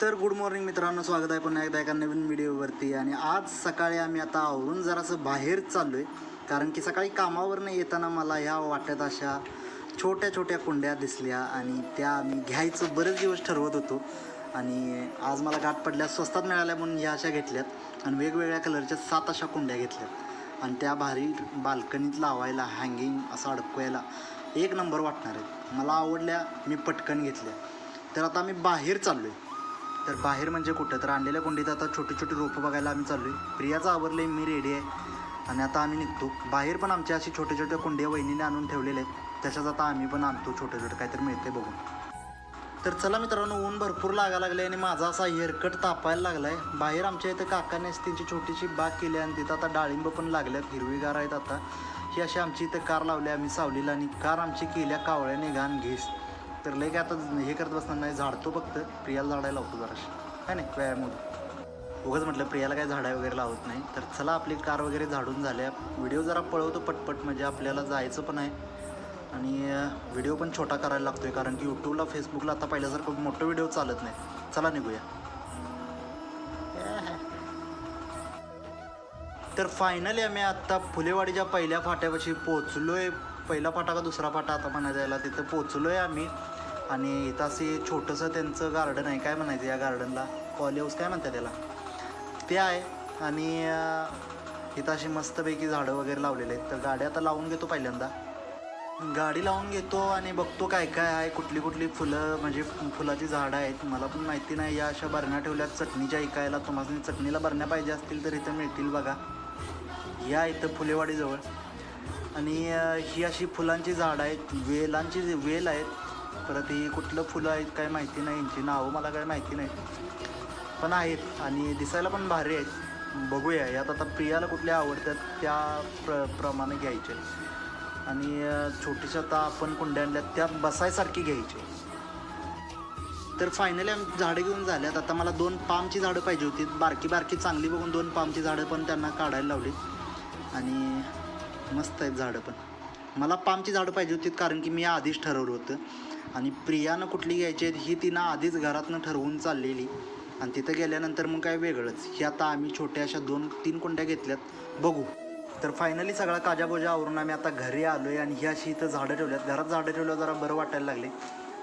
तर good morning मित्रांनो स्वागत आहे पुन्हा एकदा एका नवीन व्हिडिओवरती आणि आज सकाळी आम्ही आता आवरून जरासं बाहेर चाललो आहे कारण की सकाळी कामावरनं येताना मला ह्या वाट्यात अशा छोट्या छोट्या कुंड्या दिसल्या आणि त्या आम्ही घ्यायचं बरेच दिवस ठरवत होतो. आणि आज मला गाठ पडल्या स्वस्तात मिळाल्या म्हणून ह्या अशा घेतल्यात. आणि वेगवेगळ्या कलरच्या सात अशा कुंड्या घेतल्यात. आणि त्या भारी बाल्कनीत लावायला हँगिंग असं अडकवायला एक नंबर वाटणार आहेत मला आवडल्या मी पटकन घेतल्या. तर आता आम्ही बाहेर चाललो आहे तर बाहेर म्हणजे कुठं? तर आणलेल्या कुंडीत आता छोटी छोटी रोपं बघायला आम्ही चाललो आहे प्रियाचं आवरलं आहे मी रेडी आहे. आणि आता आम्ही निघतो. बाहेर पण आमच्या अशी छोट्या छोट्या कुंड्या वहिनीने आणून ठेवलेल्या आहेत. त्याच्यात आता आम्ही पण आणतो छोटं छोटं. काहीतरी मिळते बघून. तर चला मित्रांनो ऊन भरपूर लागायला लागले आणि माझा असा हेअरकट तापायला लागला आहे बाहेर आमच्या इथं काकानेच त्यांची छोटीशी बाग केली आणि तिथं आता डाळिंब पण लागल्यात. हिरवीगार आहेत आता. ही अशी आमची इथं कार लावली आम्ही सावलीला आणि कार आमची केल्या कावळ्याने घाण घेस. तर लय काय आता हे करत बसणार नाही झाडतो फक्त. प्रियाला झाडायला लावतो जराशी. काय नाही? व्यायाम होतो उगाच म्हटलं प्रियाला काय झाडा वगैरे लावत नाही. तर चला आपली कार वगैरे झाडून झाल्या व्हिडिओ जरा पळवतो पटपट म्हणजे आपल्याला जायचं पण आहे. आणि व्हिडिओ पण छोटा करायला लागतो आहे कारण की यूट्यूबला फेसबुकला आता पहिल्यासारखं मोठं व्हिडिओ चालत नाही. चला निघूया. तर फायनली आम्ही आत्ता फुलेवाडीच्या पहिल्या फाट्यापाशी पोचलोय पहिला फाटा का दुसरा फाटा आता म्हणायचं याला तिथं पोचलो आहे आम्ही. आणि इथं असे छोटंसं त्यांचं गार्डन आहे. काय म्हणायचं या गार्डनला पॉली हाऊस काय म्हणतात त्याला? ते आहे. आणि इथं अशी मस्तपैकी झाडं वगैरे लावलेले आहेत. तर गाडी आता लावून घेतो पहिल्यांदा. गाडी लावून घेतो आणि बघतो काय काय आहे. कुठली कुठली फुलं म्हणजे फुलाची झाडं आहेत. मला पण माहिती नाही. या अशा बरण्या ठेवल्यात चटणीच्या ऐकायला. तुम्हाला चटणीला बरण्या पाहिजे असतील तर इथं मिळतील बघा. या इथं फुलेवाडीजवळ. आणि ही अशी फुलांची झाडं आहेत वेलांची जी वेल आहेत परत ही कुठलं फुलं आहेत काय माहिती नाही यांची नावं मला काय माहिती नाही पण आहेत आणि दिसायला पण भारी आहेत. बघूया यात आता प्रियाला कुठल्या आवडतात त्या प्र प्रमाणे घ्यायचे. आणि छोटीशा आता आपण कुंड्या आणल्यात त्या बसायसारखी घ्यायची. तर फायनली आम्ही झाडं घेऊन झाल्यात. आता मला दोन पामची झाडं पाहिजे होती. बारकी बारकी चांगली बघून दोन पामची झाडं पण त्यांना काढायला लावली आणि मस्त आहेत झाडं पण. मला पामची झाडं पाहिजे होती कारण की मी आधीच ठरवलं होतं. आणि प्रियानं कुठली घ्यायची आहेत ही तिनं आधीच घरातनं ठरवून चाललेली. आणि तिथं गेल्यानंतर मग काय वेगळंच. ही आता आम्ही छोट्या अशा दोन तीन कुंड्या घेतल्यात. बघू. तर फायनली सगळा काजाबोजा आवरून आम्ही आता घरी आलो आहे आणि ही अशी इथं झाडं ठेवल्यात. घरात झाडं ठेवल्यावर जरा बरं वाटायला लागले.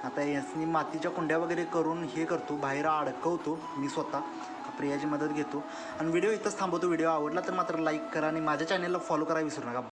आता यासनी मातीच्या कुंड्या वगैरे करून हे करतो. बाहेर अडकवतो मी स्वतः. प्रियाची मदत घेतो. आणि व्हिडिओ इथंच थांबवतो. व्हिडिओ आवडला तर मात्र लाईक करा आणि माझ्या चॅनलला फॉलो करा विसरू नका.